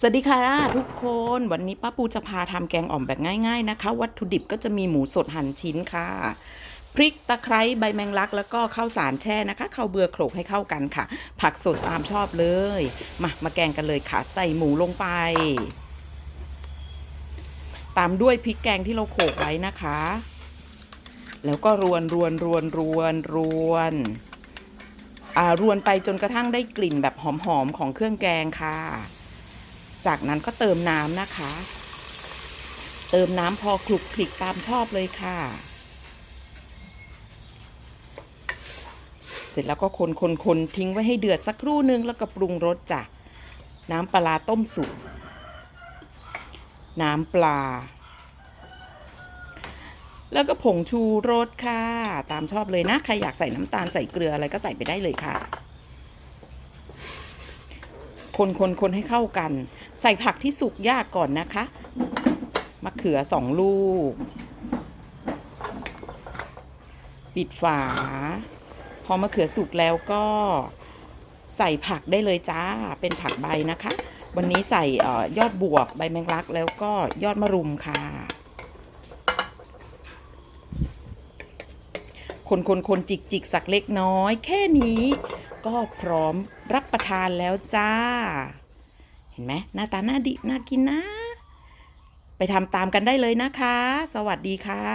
สวัสดีค่ะทุกคนวันนี้ป้าปูจะพาทำแกงอ่อมแบบง่ายๆนะคะ วัตถุดิบก็จะมีหมูสดหั่นชิ้นค่ะ พริกตะไคร้ใบแมงลัก แล้วก็ข้าวสารแช่นะคะข้าวเบือโขลกให้เข้ากันค่ะ ผักสดตามชอบเลย มามาแกงกันเลยค่ะ ใส่หมูลงไป ตามด้วยพริกแกงที่เราโขลกไว้นะคะ แล้วก็รวนรวนรวนรวนรวนอ่ารวนไปจนกระทั่งได้กลิ่นแบบหอมๆของเครื่องแกงค่ะ จากนั้นก็เติมน้ำนะคะ เติมน้ำพอคลุกคลิกตามชอบเลยค่ะ เสร็จแล้วก็คนคนคนทิ้งไว้ให้เดือดสักครู่นึงแล้วก็ปรุงรสจ้ะ น้ำปลาต้มสุก น้ำปลา แล้วก็ผงชูรสค่ะ ตามชอบเลยนะ ใครอยากใส่น้ำตาลใส่เกลืออะไรก็ใส่ไปได้เลยค่ะ คนคนคนให้เข้ากัน ใส่ผักที่สุกยากก่อนนะคะ มะเขือสองลูก ปิดฝา พอมะเขือสุกแล้วก็ใส่ผักได้เลยจ้า เป็นผักใบนะคะ วันนี้ใส่อยอดบวบใบแมงลักแล้วก็ยอดมะรุมค่ะ คนคนคนจิกจิกสักเล็กน้อย แค่นี้ ก็พร้อมรับประทานแล้วจ้า เห็นไหมหน้าตาน่าดิน่ากินนะ ไปทำตามกันได้เลยนะคะ สวัสดีค่ะ